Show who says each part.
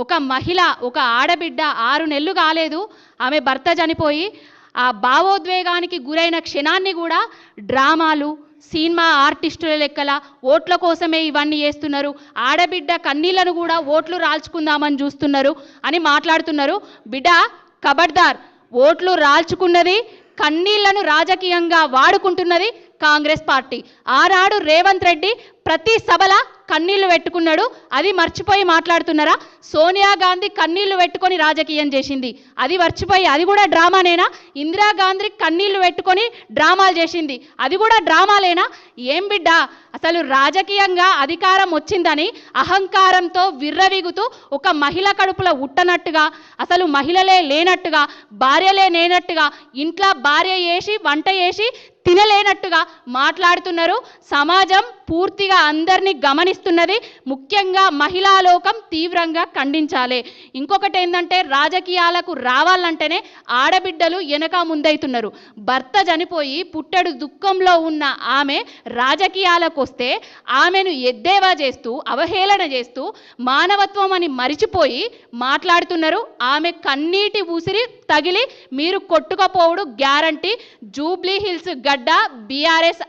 Speaker 1: ఒక మహిళ ఒక ఆడబిడ్డ ఆరు నెలలు కాలేదు ఆమె భర్త చనిపోయి ఆ భావోద్వేగానికి గురైన క్షణాన్ని కూడా డ్రామాలు సినిమా ఆర్టిస్టుల లెక్కల ఓట్ల కోసమే ఇవన్నీ చేస్తున్నారు. ఆడబిడ్డ కన్నీళ్ళను కూడా ఓట్లు రాల్చుకుందామని చూస్తున్నారు అని మాట్లాడుతున్నారు. బిడ్డ కబడ్దార్ ఓట్లు రాల్చుకున్నది కన్నీళ్ళను రాజకీయంగా వాడుకుంటున్నది కాంగ్రెస్ పార్టీ. ఆనాడు రేవంత్ రెడ్డి ప్రతి సభల కన్నీళ్ళు పెట్టుకున్నాడు. అది మర్చిపోయి మాట్లాడుతున్నారా? సోనియా గాంధీ కన్నీళ్ళు పెట్టుకొని రాజకీయం చేసింది. అది మర్చిపోయి అది కూడా డ్రామానేనా? ఇందిరాగాంధీ కన్నీళ్ళు పెట్టుకొని డ్రామాలు చేసింది. అది కూడా డ్రామాలేనా? ఏం బిడ్డ? అసలు రాజకీయంగా అధికారం వచ్చిందని అహంకారంతో విర్రవీగుతూ ఒక మహిళ కడుపులో ఉట్టనట్టుగా అసలు మహిళలే లేనట్టుగా భార్యలే లేనట్టుగా ఇంట్లో భార్య వేసి వంట వేసి తినలే తినలేనట్టుగా మాట్లాడుతున్నారు. సమాజం పూర్తిగా అందరినీ గమనిస్తున్నది. ముఖ్యంగా మహిళా లోకం తీవ్రంగా ఖండించాలి. ఇంకొకటి ఏంటంటే రాజకీయాలకు రావాలంటేనే ఆడబిడ్డలు వెనక ముందైతున్నారు. భర్త చనిపోయి పుట్టడు దుఃఖంలో ఉన్న ఆమె రాజకీయాలకు వస్తే ఆమెను ఎద్దేవా చేస్తూ అవహేళన చేస్తూ మానవత్వం అని మరిచిపోయి మాట్లాడుతున్నారు. ఆమె కన్నీటి ఉసిరి తగిలి మీరు కొట్టుకపోవడు గ్యారంటీ. జూబ్లీ హిల్స్ గడ్డ BRS